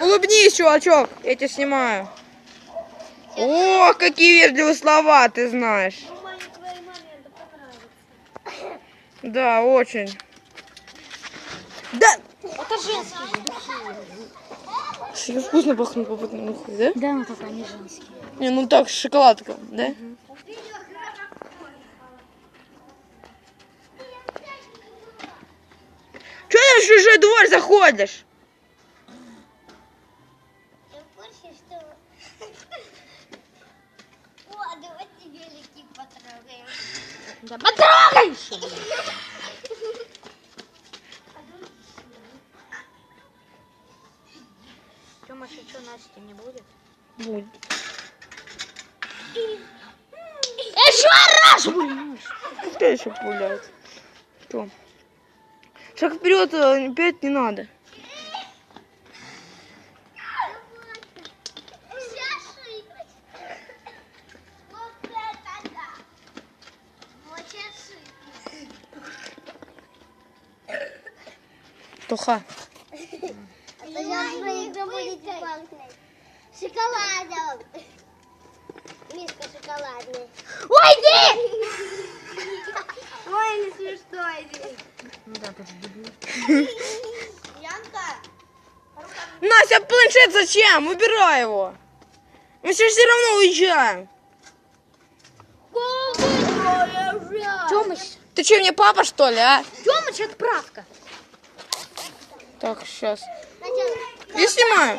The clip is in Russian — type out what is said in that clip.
Улыбнись, чувачок, я тебя снимаю. О, какие вежливые слова ты знаешь. Да, очень. Да! Это женский. Вкусно пахнет попутно, нахуй, да? Да, но только они женские. Не, ну так, шоколадка, да? Че ты в чужой двор заходишь? Что... О, давайте велики потрогаем. Да потрогаешь! Тёма, что, Насти не будет? Будет. Еще раз, блин! Кто еще пуляет? Что? Шаг вперед, а, опять не надо. Вот это да. Вот сейчас Тоха. Шоколадом. Мишка шоколадный. Ой, иди! Ой, не смешно, иди. Ну да, ты же дебил. Янка. Настя, планшет зачем? Убирай его. Мы сейчас все равно уезжаем. Тёмыч, Ты что, мне папа, что ли, а? Тёмыч, отправка. Так, сейчас. Я снимаю.